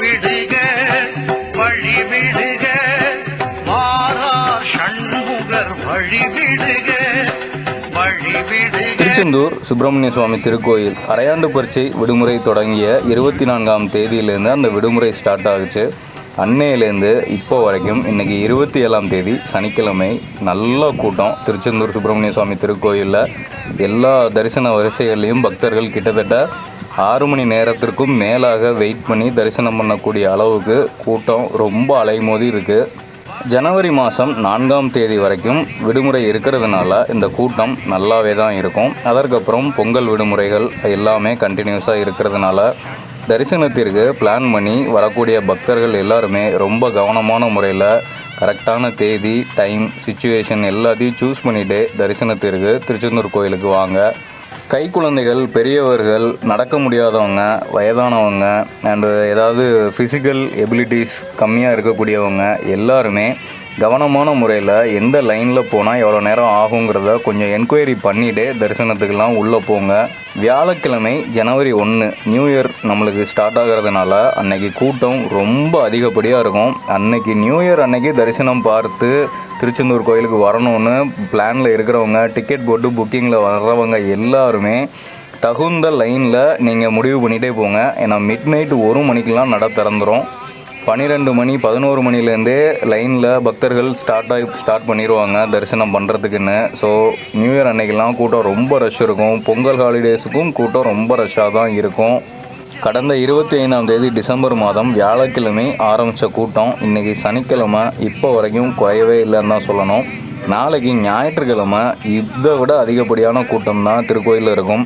விடுக வழி விடுக சண்முகர் வழி விடுக திருச்செந்தூர் சுப்பிரமணிய சுவாமி திருக்கோயில் அரையாண்டு பரீட்சை விடுமுறை தொடங்கிய இருபத்தி நான்காம் தேதியிலேருந்து அந்த விடுமுறை ஸ்டார்ட் ஆகுச்சு. அன்னையிலேருந்து இப்போ வரைக்கும் இன்னைக்கு இருபத்தி ஏழாம் தேதி சனிக்கிழமை நல்ல கூட்டம் திருச்செந்தூர் சுப்பிரமணிய சுவாமி திருக்கோயிலில். எல்லா தரிசன வரிசைகள்லையும் பக்தர்கள் கிட்டத்தட்ட ஆறு மணி நேரத்திற்கும் மேலாக வெயிட் பண்ணி தரிசனம் பண்ணக்கூடிய அளவுக்கு கூட்டம் ரொம்ப அலைமோதி இருக்குது ஜனவரி மாதம் நான்காம் தேதி வரைக்கும் விடுமுறை இருக்கிறதுனால இந்த கூட்டம் நல்லாவே தான் இருக்கும். அதற்கப்புறம் பொங்கல் விடுமுறைகள் எல்லாமே கண்டினியூஸாக இருக்கிறதுனால தரிசனத்திற்கு பிளான் பண்ணி வரக்கூடிய பக்தர்கள் எல்லாருமே ரொம்ப கவனமான முறையில் கரெக்டான தேதி டைம் சுச்சுவேஷன் எல்லாத்தையும் சூஸ் பண்ணிவிட்டு தரிசனத்திற்கு திருச்செந்தூர் கோயிலுக்கு வாங்க. கை குழந்தைகள் பெரியவர்கள் நடக்க முடியாதவங்க வயதானவங்க அண்டு ஏதாவது ஃபிசிக்கல் எபிலிட்டிஸ் கம்மியாக இருக்கக்கூடியவங்க எல்லாருமே கவனமான முறையில் எந்த லைனில் போனால் எவ்வளோ நேரம் ஆகுங்கிறத கொஞ்சம் என்கொயரி பண்ணிவிட்டு தரிசனத்துக்கெல்லாம் உள்ளே போங்க. வியாழக்கிழமை ஜனவரி ஒன்று நியூ இயர் நம்மளுக்கு ஸ்டார்ட் ஆகிறதுனால அன்னைக்கு கூட்டம் ரொம்ப அதிகப்படியாக இருக்கும். அன்னைக்கு நியூ இயர் அன்னைக்கு தரிசனம் பார்த்து திருச்செந்தூர் கோயிலுக்கு வரணும்னு பிளானில் இருக்கிறவங்க டிக்கெட் போட்டு புக்கிங்கில் வர்றவங்க எல்லாருமே தகுந்த லைனில் நீங்கள் முடிவு பண்ணிகிட்டே போங்க. ஏன்னா மிட் நைட் ஒரு மணிக்கெலாம் நட திறந்துடும் பன்னிரெண்டு மணி பதினோரு மணிலேருந்தே லைனில் பக்தர்கள் ஸ்டார்ட் ஆகி ஸ்டார்ட் பண்ணிடுவாங்க தரிசனம் பண்ணுறதுக்குன்னு ஸோ நியூ இயர் அன்னைக்கெல்லாம் கூட்டம் ரொம்ப ரஷ் இருக்கும். பொங்கல் ஹாலிடேஸுக்கும் கூட்டம் ரொம்ப ரஷ்ஷாக தான் இருக்கும். கடந்த இருபத்தி ஐந்தாம் தேதி டிசம்பர் மாதம் வியாழக்கிழமை ஆரம்பித்த கூட்டம். இன்றைக்கி சனிக்கிழமை இப்போ வரைக்கும் குறையவே இல்லைன்னு தான் சொல்லணும். நாளைக்கு ஞாயிற்றுக்கிழமை இதை விட அதிகப்படியான கூட்டம் தான் திருக்கோயிலில் இருக்கும்.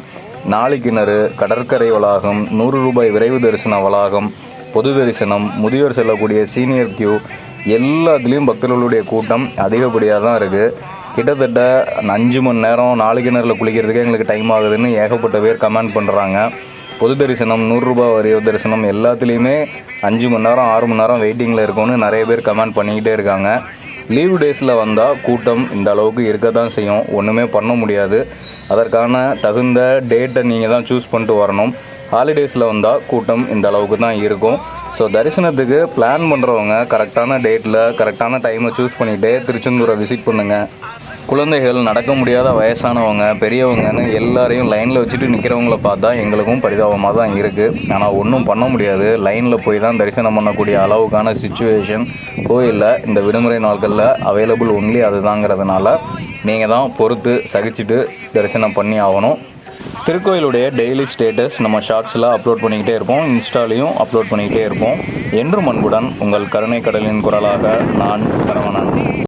நாளைக்கிணறு கடற்கரை வளாகம் நூறு ரூபாய் விரைவு தரிசன வளாகம் பொது தரிசனம் முதியோர் செல்லக்கூடிய சீனியர் கியூ எல்லாத்துலேயும் பக்தர்களுடைய கூட்டம் அதிகப்படியாக தான் இருக்குது கிட்டத்தட்ட அஞ்சு மணி நேரம் நாலு கிணறுல குளிக்கிறதுக்கே எங்களுக்கு டைம் ஆகுதுன்னு ஏகப்பட்ட பேர் கமெண்ட் பண்ணுறாங்க பொது தரிசனம் நூறுரூபா வரி தரிசனம் எல்லாத்துலேயுமே அஞ்சு மணி நேரம் ஆறு மணி நேரம் வெயிட்டிங்கில் இருக்கும்னு நிறைய பேர் கமெண்ட் பண்ணிக்கிட்டே இருக்காங்க. லீவ் டேஸில் வந்தால் கூட்டம் இந்த அளவுக்கு இருக்க தான் செய்யும். ஒன்றுமே பண்ண முடியாது. அதற்கான தகுந்த டேட்டை நீங்கள் தான் சூஸ் பண்ணிட்டு வரணும். ஹாலிடேஸில் வந்தால் கூட்டம் இந்த அளவுக்கு தான் இருக்கும். ஸோ தரிசனத்துக்கு பிளான் பண்ணுறவங்க கரெக்டான டேட்டில் கரெக்டான டைமை சூஸ் பண்ணிவிட்டு திருச்செந்தூரை விசிட் பண்ணுங்கள் குழந்தைகள் நடக்க முடியாத வயசானவங்க பெரியவங்கன்னு எல்லாரையும் லைனில் வச்சுட்டு நிற்கிறவங்கள பார்த்தா எங்களுக்கும் பரிதாபமாக தான் இருக்குது ஆனால் ஒன்றும் பண்ண முடியாது. லைனில் போய் தான் தரிசனம் பண்ணக்கூடிய அளவுக்கான சுச்சுவேஷன் கோயிலில் இந்த விடுமுறை நாட்களில் அவைலபிள் ஒன்லி அதுதாங்கிறதுனால நீங்கள் தான் பொறுத்து சகிச்சுட்டு தரிசனம் பண்ணி ஆகணும். திருக்கோயிலுடைய டெய்லி ஸ்டேட்டஸ் நம்ம ஷார்ட்ஸில் அப்லோட் பண்ணிக்கிட்டே இருப்போம். இன்ஸ்டாலையும் அப்லோட் பண்ணிக்கிட்டே இருப்போம். என்றும் அன்புடன் உங்கள் கருணை கடலின் குரலாக நான் சரவணன்.